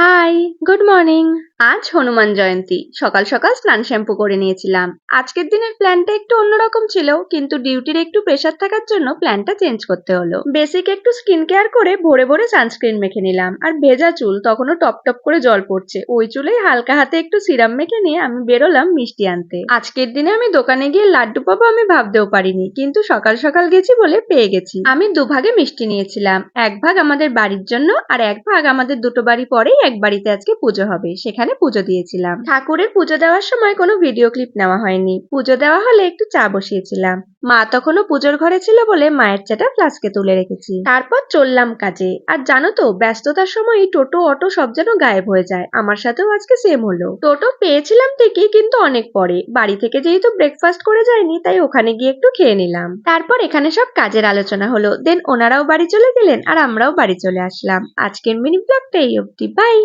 Hi. High, good morning. আজ হনুমান জয়ন্তী। সকাল সকাল স্নান শ্যাম্পু করে নিয়েছিলাম। আজকের দিনের প্ল্যানটা একটু অন্যরকম ছিল, কিন্তু ডিউটির একটু প্রেশার থাকার জন্য প্ল্যানটা চেঞ্জ করতে হলো। বেসিক একটু স্কিন কেয়ার করে ভোরে ভোরে সানস্ক্রিন মেখে নিলাম। আর ভেজা চুল, তখনও টপ টপ করে জল পড়ছে। ওই চুলেই হালকা হাতে একটু সিরাম মেখে নিয়ে আমি বেরোলাম মিষ্টি আনতে। আজকের দিনে আমি দোকানে গিয়ে লাড্ডু পাবো আমি ভাবতেও পারিনি, কিন্তু সকাল সকাল গেছি বলে পেয়ে গেছি। আমি দুভাগে মিষ্টি নিয়েছিলাম। এক ভাগ আমাদের বাড়ির জন্য আর এক ভাগ আমাদের দুটো বাড়ি পরেই এক বাড়িতে আজকে পুজো হবে, সেখানে পুজো দিয়েছিলাম। ঠাকুরের পুজো দেওয়ার সময় কোনো ভিডিও ক্লিপ নেওয়া হয়নি। পুজো দেওয়া হলে একটু চা বসিয়েছিলাম। মা তখনও পুজোর ঘরে ছিল বলে মায়ের চাটা ফ্লাস্কে তুলে রেখেছি। তারপর চললাম কাজে। আর জানো তো, ব্যস্ততার সময় টোটো, অটো সব যেন গায়েব হয়ে যায়। আমার সাথেও আজকে সেম হলো। টোটো পেয়েছিলাম ঠিকই, কিন্তু অনেক পরে। বাড়ি থেকে যেহেতু ব্রেকফাস্ট করে যায়নি তাই ওখানে গিয়ে একটু খেয়ে নিলাম। তারপর এখানে সব কাজের আলোচনা হলো। দেন ওনারাও বাড়ি চলে গেলেন, আর আমরাও বাড়ি চলে আসলাম। আজকের মিনি ব্লগটা এই অবধি। বাই